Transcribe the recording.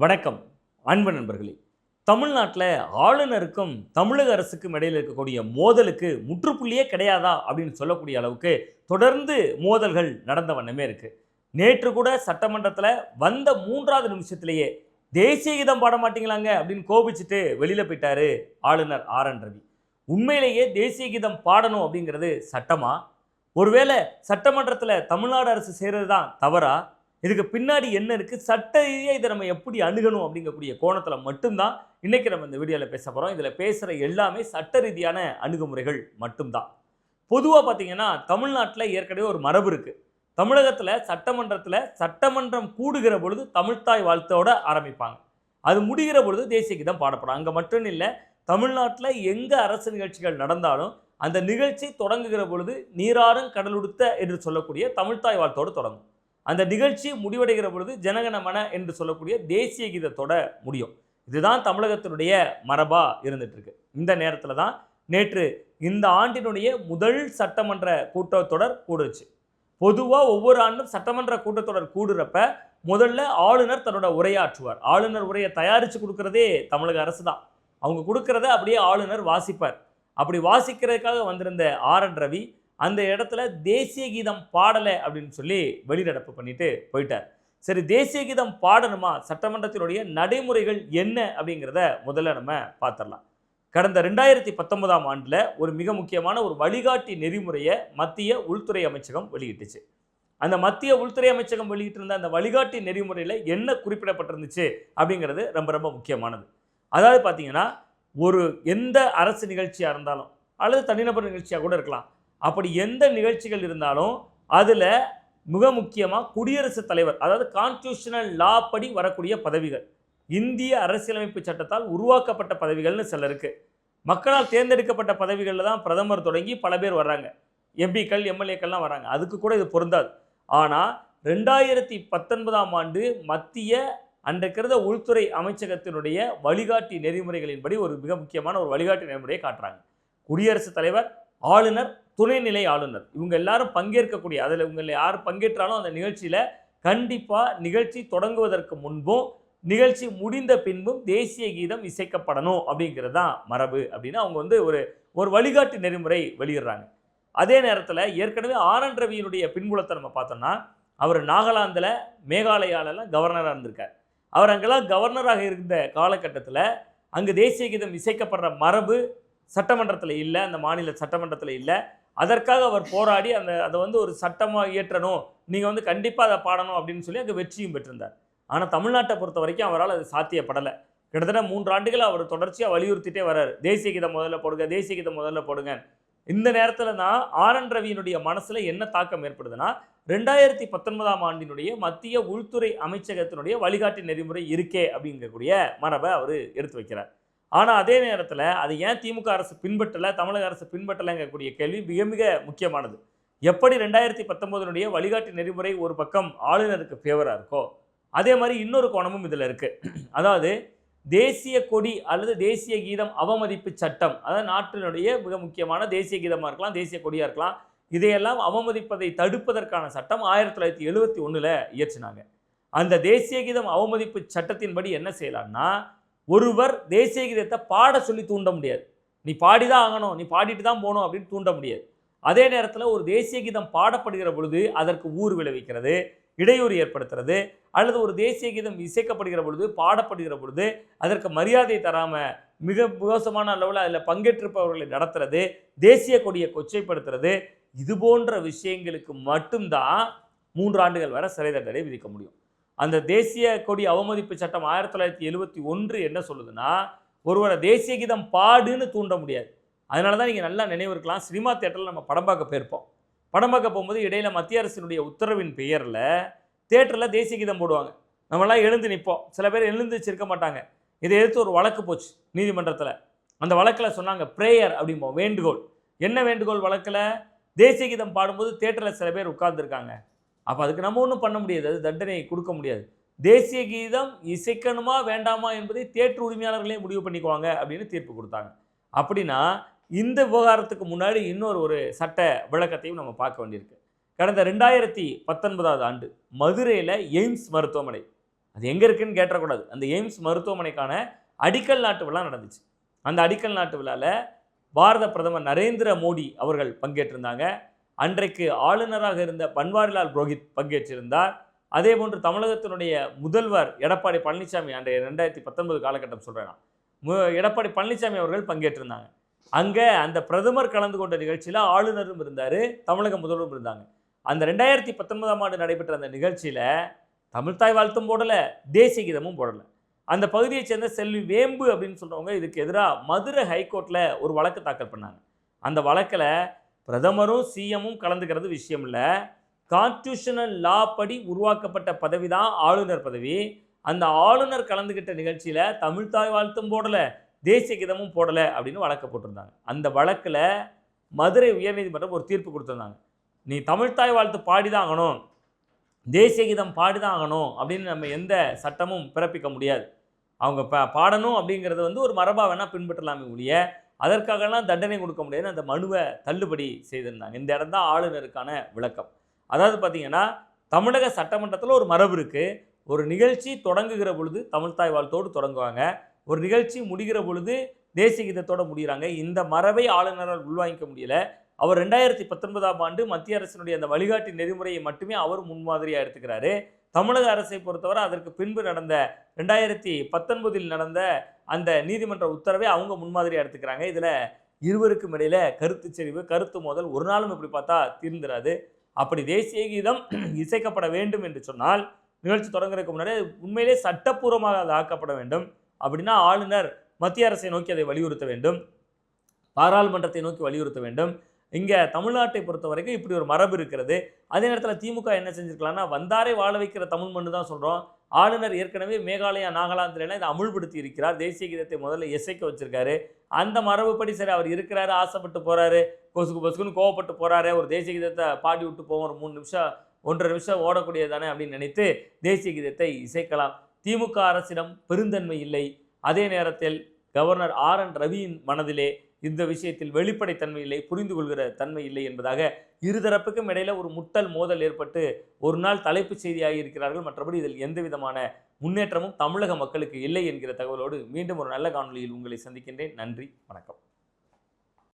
வணக்கம் அன்பு நண்பர்களே. தமிழ்நாட்டில் ஆளுநருக்கும் தமிழக அரசுக்கும் இடையில் இருக்கக்கூடிய மோதலுக்கு முற்றுப்புள்ளியே கிடையாதா அப்படின்னு சொல்லக்கூடிய அளவுக்கு தொடர்ந்து மோதல்கள் நடந்த வண்ணமே இருக்குது நேற்று கூட சட்டமன்றத்தில் வந்த மூன்றாவது நிமிஷத்திலேயே தேசிய கீதம் பாட மாட்டீங்களாங்க அப்படின்னு கோபிச்சுட்டு வெளியில் போயிட்டாரு ஆளுநர் ஆர் என் ரவி. உண்மையிலேயே தேசிய கீதம் பாடணும் அப்படிங்கிறது சட்டமா? ஒருவேளை சட்டமன்றத்தில் தமிழ்நாடு அரசு செய்கிறது தான் தவறா? இதுக்கு பின்னாடி என்ன இருக்குது சட்ட ரீதியாக இதை நம்ம எப்படி அணுகணும் அப்படிங்கக்கூடிய கோணத்தில் மட்டும்தான் இன்றைக்கி நம்ம இந்த வீடியோவில் பேச போகிறோம் இதில் பேசுகிற எல்லாமே சட்ட ரீதியான அணுகுமுறைகள் மட்டும்தான். பொதுவாக பார்த்தீங்கன்னா தமிழ்நாட்டில் ஏற்கனவே ஒரு மரபு இருக்குது தமிழகத்தில் சட்டமன்றத்தில் சட்டமன்றம் கூடுகிற பொழுது தமிழ்த்தாய் வாழ்த்தோடு ஆரம்பிப்பாங்க. அது முடிகிற பொழுது தேசிய கீதம் பாடப்படும். அங்கே மட்டும் இல்லை தமிழ்நாட்டில் எங்கே அரசு நிகழ்ச்சிகள் நடந்தாலும் அந்த நிகழ்ச்சி தொடங்குகிற பொழுது நீராறும் கடலுடுத்த என்று சொல்லக்கூடிய தமிழ்த்தாய் வாழ்த்தோடு தொடங்கும். அந்த நிகழ்ச்சி முடிவடைகிற பொழுது ஜனகணமன என்று சொல்லக்கூடிய தேசிய கீதத்தோட முடியும். இதுதான் தமிழகத்தினுடைய மரபா இருந்துட்டு இந்த நேரத்தில் தான் நேற்று இந்த ஆண்டினுடைய முதல் சட்டமன்ற கூட்டத்தொடர் கூடுச்சு. பொதுவாக ஒவ்வொரு ஆண்டும் சட்டமன்ற கூட்டத்தொடர் கூடுறப்ப முதல்ல ஆளுநர் தன்னோட உரையாற்றுவார். ஆளுநர் உரையை தயாரித்து கொடுக்கறதே தமிழக அரசு தான். அவங்க கொடுக்கறத அப்படியே ஆளுநர் வாசிப்பார். அப்படி வாசிக்கிறதுக்காக வந்திருந்த ஆர் என் ரவி அந்த இடத்துல தேசிய கீதம் பாடலை அப்படின்னு சொல்லி வெளிநடப்பு பண்ணிட்டு போயிட்டார். சரி தேசிய கீதம் பாடணுமா? சட்டமன்றத்தினுடைய நடைமுறைகள் என்ன அப்படிங்கிறத முதல்ல நம்ம பார்த்துடலாம் கடந்த ரெண்டாயிரத்தி பத்தொன்பதாம் ஆண்டில் ஒரு மிக முக்கியமான ஒரு வழிகாட்டி நெறிமுறையை மத்திய உள்துறை அமைச்சகம் வெளியிட்டுச்சு. அந்த மத்திய உள்துறை அமைச்சகம் வெளியிட்டிருந்த அந்த வழிகாட்டி நெறிமுறையில் என்ன குறிப்பிடப்பட்டிருந்துச்சு அப்படிங்கிறது ரொம்ப ரொம்ப முக்கியமானது. அதாவது பார்த்தீங்கன்னா ஒரு எந்த அரசு நிகழ்ச்சியாக இருந்தாலும் அல்லது தனிநபர் நிகழ்ச்சியாக கூட இருக்கலாம் அப்படி எந்த நிகழ்ச்சிகள் இருந்தாலும் அதில் மிக முக்கியமாக குடியரசுத் தலைவர் அதாவது கான்ஸ்டியூஷனல் லா படி வரக்கூடிய பதவிகள். இந்திய அரசியலமைப்பு சட்டத்தால் உருவாக்கப்பட்ட பதவிகள்னு சில இருக்குது மக்களால் தேர்ந்தெடுக்கப்பட்ட பதவிகளில் தான் பிரதமர் தொடங்கி பல பேர் வர்றாங்க. எம்பிக்கள் எம்எல்ஏக்கள்லாம் வராங்க அதுக்கு கூட இது பொருந்தாது. ஆனால் ரெண்டாயிரத்தி பத்தொன்பதாம் ஆண்டு மத்திய அன்றைக்கிறத உள்துறை அமைச்சகத்தினுடைய வழிகாட்டி நெறிமுறைகளின்படி ஒரு மிக முக்கியமான ஒரு வழிகாட்டி நெறிமுறையை காட்டுறாங்க. குடியரசுத் தலைவர் ஆளுநர் துணைநிலை ஆளுநர். இவங்க எல்லாரும் பங்கேற்கக்கூடிய அதில் இவங்க யார் பங்கேற்றாலும் அந்த நிகழ்ச்சியில் கண்டிப்பாக நிகழ்ச்சி தொடங்குவதற்கு முன்பும் நிகழ்ச்சி முடிந்த பின்பும் தேசிய கீதம் இசைக்கப்படணும் அப்படிங்கிறது தான் மரபு அப்படின்னு அவங்க வந்து ஒரு ஒரு வழிகாட்டு நெறிமுறை வெளியிடுறாங்க. அதே நேரத்தில் ஏற்கனவே ஆர் ரவியினுடைய பின்புலத்தை நம்ம பார்த்தோம்னா அவர் நாகாலாந்தில் மேகாலயாலெல்லாம் கவர்னராக இருந்திருக்கார். அவர் அங்கெல்லாம் கவர்னராக இருந்த காலகட்டத்தில் அங்கு தேசிய கீதம் இசைக்கப்படுற மரபு சட்டமன்றத்தில் இல்லை அந்த மாநில சட்டமன்றத்தில் இல்லை அதற்காக அவர் போராடி அந்த அதை வந்து ஒரு சட்டமாக இயற்றணும். நீங்கள் வந்து கண்டிப்பாக அதை பாடணும் அப்படின்னு சொல்லி அங்கே வெற்றியும் பெற்றிருந்தார். ஆனால் தமிழ்நாட்டை பொறுத்த வரைக்கும் அவரால் அது சாத்தியப்படலை. கிட்டத்தட்ட மூன்று ஆண்டுகள் அவர் தொடர்ச்சியாக வலியுறுத்திட்டே வர்றார் தேசிய கீதம் முதல்ல போடுங்க தேசிய கீதம் முதல்ல போடுங்க இந்த நேரத்தில் தான் ஆர் என் ரவியினுடைய மனசில் என்ன தாக்கம் ஏற்படுதுன்னா ரெண்டாயிரத்தி பத்தொன்பதாம் ஆண்டினுடைய மத்திய உள்துறை அமைச்சகத்தினுடைய வழிகாட்டி நெறிமுறை இருக்கே அப்படிங்கக்கூடிய மரபை அவர் எடுத்து வைக்கிறார். ஆனால் அதே நேரத்தில் அது ஏன் திமுக அரசு பின்பற்றலை தமிழக அரசு பின்பற்றலைங்கக்கூடிய கேள்வி மிக மிக முக்கியமானது. எப்படி ரெண்டாயிரத்தி பத்தொம்போதனுடைய வழிகாட்டி நெறிமுறை ஒரு பக்கம் ஆளுநருக்கு ஃபேவராக இருக்கோ அதே மாதிரி இன்னொரு கோணமும் இதில் இருக்குது அதாவது தேசிய கொடி அல்லது தேசிய கீதம் அவமதிப்பு சட்டம் அதாவது நாட்டினுடைய மிக முக்கியமான தேசிய கீதமாக இருக்கலாம் தேசிய கொடியாக இருக்கலாம் இதையெல்லாம் அவமதிப்பதை தடுப்பதற்கான சட்டம் ஆயிரத்தி தொள்ளாயிரத்தி எழுபத்தி ஒன்றில் இயற்றினாங்க. அந்த தேசிய கீதம் அவமதிப்பு சட்டத்தின்படி என்ன செய்யலாம்னா ஒருவர் தேசிய கீதத்தை பாட சொல்லி தூண்ட முடியாது. நீ பாடி தான் ஆகணும் நீ பாடிட்டு தான் போகணும் அப்படின்னு தூண்ட முடியாது. அதே நேரத்தில் ஒரு தேசிய கீதம் பாடப்படுகிற பொழுது அதற்கு ஊர் விளைவிக்கிறது இடையூறு ஏற்படுத்துறது அல்லது ஒரு தேசிய கீதம் இசைக்கப்படுகிற பொழுது பாடப்படுகிற பொழுது அதற்கு மரியாதை தராமல் மிக மோசமான அளவில் அதில் பங்கேற்றிருப்பவர்களை நடத்துறது தேசிய கொடியை கொச்சைப்படுத்துறது இது போன்ற விஷயங்களுக்கு மட்டும்தான் மூன்று ஆண்டுகள் வரை சிறை தண்டனை விதிக்க முடியும். அந்த தேசிய கொடி அவமதிப்பு சட்டம் ஆயிரத்தி தொள்ளாயிரத்தி எழுபத்தி ஒன்று என்ன சொல்லுதுன்னா ஒருவரை தேசிய கீதம் பாடுன்னு தூண்ட முடியாது. அதனால தான் நீங்கள் நல்லா நினைவு இருக்கலாம். சினிமா தேட்டரில் நம்ம படம் பார்க்க போயிருப்போம். படம் பார்க்க போகும்போது இடையில மத்திய அரசினுடைய உத்தரவின் பெயரில் தேட்டரில் தேசிய கீதம் போடுவாங்க. நம்மளாம் எழுந்து நிற்போம் சில பேர் எழுந்துச்சிருக்க மாட்டாங்க. இதை எதிர்த்து ஒரு வழக்கு போச்சு நீதிமன்றத்தில். அந்த வழக்கில் சொன்னாங்க ப்ரேயர் அப்படிம்போம் வேண்டுகோள். என்ன வேண்டுகோள் வழக்கில்? தேசிய கீதம் பாடும்போது தேட்டரில் சில பேர் உட்கார்ந்துருக்காங்க. அப்போ அதுக்கு நம்ம ஒன்றும் பண்ண முடியாது. அது தண்டனை கொடுக்க முடியாது. தேசிய கீதம் இசைக்கணுமா வேண்டாமா என்பதை தேட்டர் உரிமையாளர்களே முடிவு பண்ணிக்குவாங்க அப்படின்னு தீர்ப்பு கொடுத்தாங்க. அப்படின்னா இந்த விவகாரத்துக்கு முன்னாடி இன்னொரு ஒரு சட்ட விளக்கத்தையும் நம்ம பார்க்க வேண்டியிருக்கு. கடந்த ரெண்டாயிரத்தி பத்தொன்பதாவது ஆண்டு மதுரையில் எய்ம்ஸ் மருத்துவமனை. அது எங்கே இருக்குன்னு கேட்டக்கூடாது அந்த எய்ம்ஸ் மருத்துவமனைக்கான அடிக்கல் நாட்டு விழா நடந்துச்சு. அந்த அடிக்கல் நாட்டு விழாவில் பாரத பிரதமர் நரேந்திர மோடி அவர்கள் பங்கேற்றிருந்தாங்க. அன்றைக்கு ஆளுநராக இருந்த பன்வாரிலால் புரோஹித் பங்கேற்றிருந்தார். அதே போன்று தமிழகத்தினுடைய முதல்வர் எடப்பாடி பழனிசாமி அன்றைய ரெண்டாயிரத்தி பத்தொன்பது காலகட்டம் சொல்கிறேன் மு- எடப்பாடி பழனிசாமி அவர்கள் பங்கேற்றிருந்தாங்க. அங்கே அந்த பிரதமர் கலந்து கொண்ட நிகழ்ச்சியில் ஆளுநரும் இருந்தார் தமிழக முதல்வரும் இருந்தாங்க. அந்த ரெண்டாயிரத்தி பத்தொன்பதாம் ஆண்டு நடைபெற்ற அந்த நிகழ்ச்சியில் தமிழ்தாய் வாழ்த்தும் போடலை தேசிய கீதமும் போடலை. அந்த பகுதியைச் சேர்ந்த செல்வி வேம்பு அப்படின்னு சொல்கிறவங்க இதுக்கு எதிராக மதுரை ஹைகோர்ட்டில் ஒரு வழக்கு தாக்கல் பண்ணாங்க. அந்த வழக்கில் பிரதமரும் சிஎம்மும் கலந்துக்கிறது விஷயம் இல்லை கான்ஸ்டியூஷனல் லா படி உருவாக்கப்பட்ட பதவி தான் ஆளுநர் பதவி. அந்த ஆளுநர் கலந்துக்கிட்ட நிகழ்ச்சியில் தமிழ்தாய் வாழ்த்தும் போடலை தேசிய கீதமும் போடலை அப்படின்னு வழக்கு போட்டிருந்தாங்க. அந்த வழக்கில் மதுரை உயர்நீதிமன்றம் ஒரு தீர்ப்பு கொடுத்துருந்தாங்க. நீ தமிழ்தாய் வாழ்த்து பாடி தான் ஆகணும் தேசிய கீதம் பாடி தான் ஆகணும் அப்படின்னு நம்ம எந்த சட்டமும் பிறப்பிக்க முடியாது. அவங்க ப பாடணும் அப்படிங்கிறது வந்து ஒரு மரபாக வேணால் பின்பற்றலாமே ஒழிய அதற்காகலாம் தண்டனை கொடுக்க முடியாதுன்னு அந்த மனுவை தள்ளுபடி செய்திருந்தாங்க. இந்த இடம் தான் ஆளுநருக்கான விளக்கம். அதாவது பார்த்தீங்கன்னா தமிழக சட்டமன்றத்தில் ஒரு மரபு இருக்குது ஒரு நிகழ்ச்சி தொடங்குகிற பொழுது தமிழ்தாய் வாழ்த்தோடு தொடங்குவாங்க. ஒரு நிகழ்ச்சி முடிகிற பொழுது தேசிய கீதத்தோடு முடிகிறாங்க. இந்த மரபை ஆளுநரால் உள்வாங்கிக்க முடியல. அவர் ரெண்டாயிரத்தி பத்தொன்பதாம் ஆண்டு மத்திய அரசினுடைய அந்த வழிகாட்டி நெறிமுறையை மட்டுமே அவர் முன்மாதிரியாக எடுத்துக்கிறாரு. தமிழக அரசை பொறுத்தவரை அதற்கு பின்பு நடந்த ரெண்டாயிரத்தி பத்தொன்பதில் நடந்த அந்த நீதிமன்ற உத்தரவை அவங்க முன்மாதிரியாக எடுத்துக்கிறாங்க. இதில் இருவருக்கும் இடையில கருத்து செறிவு கருத்து மோதல் ஒரு நாளும் இப்படி பார்த்தா தீர்ந்துராது. அப்படி தேசிய கீதம் இசைக்கப்பட வேண்டும் என்று சொன்னால் நிகழ்ச்சி தொடங்குறதுக்கு முன்னாடி அது உண்மையிலே சட்டப்பூர்வமாக அது ஆக்கப்பட வேண்டும். அப்படின்னா ஆளுநர் மத்திய அரசை நோக்கி அதை வலியுறுத்த வேண்டும். பாராளுமன்றத்தை நோக்கி வலியுறுத்த வேண்டும். இங்கே தமிழ்நாட்டை பொறுத்த வரைக்கும் இப்படி ஒரு மரபு இருக்கிறது. அதே நேரத்தில் திமுக என்ன செஞ்சுருக்கலாம்னா வந்தாரை வாழ வைக்கிற தமிழ் மண்ணு தான் சொல்கிறோம் ஆளுநர் ஏற்கனவே மேகாலயா நாகாலாந்துலாம் இதை அமுல்படுத்தி இருக்கிறார். தேசிய கீதத்தை முதல்ல இசைக்க வச்சுருக்காரு. அந்த மரபுப்படி சரி அவர் இருக்கிறாரு ஆசைப்பட்டு போகிறாரு கொசுக்கு கொசுக்குன்னு கோவப்பட்டு போகிறாரு ஒரு தேசிய கீதத்தை பாடி விட்டு போவோம் ஒரு மூணு நிமிஷம் ஒன்றரை நிமிஷம் ஓடக்கூடியதானே அப்படின்னு நினைத்து தேசிய கீதத்தை இசைக்கலாம். திமுக அரசிடம் பெருந்தன்மை இல்லை. அதே நேரத்தில் கவர்னர் ஆர் என் ரவியின் மனதிலே இந்த விஷயத்தில் வெளிப்படைத்தன்மை இல்லை புரிந்து கொள்கிற தன்மை இல்லை என்பதாக இருதரப்புக்கும் இடையில் ஒரு முட்டல் மோதல் ஏற்பட்டு ஒரு நாள் தலைப்புச் செய்தியாக இருக்கிறார்கள் மற்றபடி இதில் எந்த விதமான முன்னேற்றமும் தமிழக மக்களுக்கு இல்லை என்கிற தகவலோடு மீண்டும் ஒரு நல்ல காணொலியில் உங்களை சந்திக்கின்றேன். நன்றி வணக்கம்.